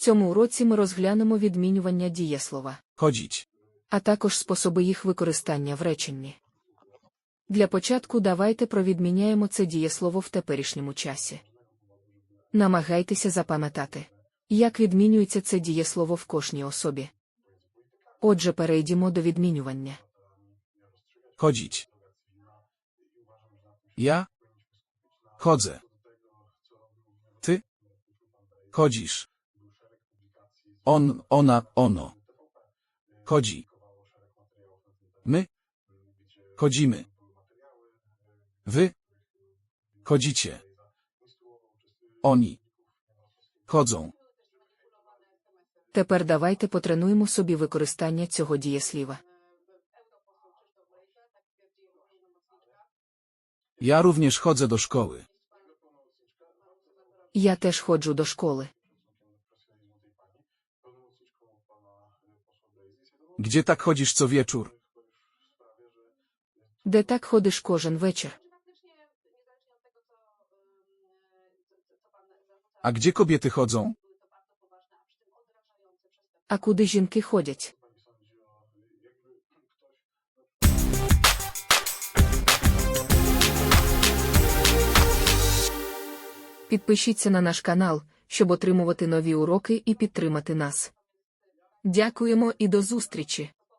цьому уроці ми розглянемо відмінювання дієслова, chodzić, а також способи їх використання в реченні. Для початку давайте провідміняємо це дієслово в теперішньому часі. Намагайтеся запам'ятати, як відмінюється це дієслово в кожній особі. Отже, перейдімо до відмінювання. chodzić. Ja chodzę. Ty chodzisz. On, ona, ono. Chodzi. My chodzimy. Wy chodzicie. Oni chodzą. Тепер давайте потренуємо собі використання цього дієсліва. Ja również chodzę do szkoły. Я теж ходжу до школи. Gdzie tak chodzisz co wieczór? Де так ходиш кожен вечір? A gdzie kobiety chodzą? А куди жінки ходять? Підпишіться на наш канал, щоб отримувати нові уроки і підтримати нас. Дякуємо і до зустрічі!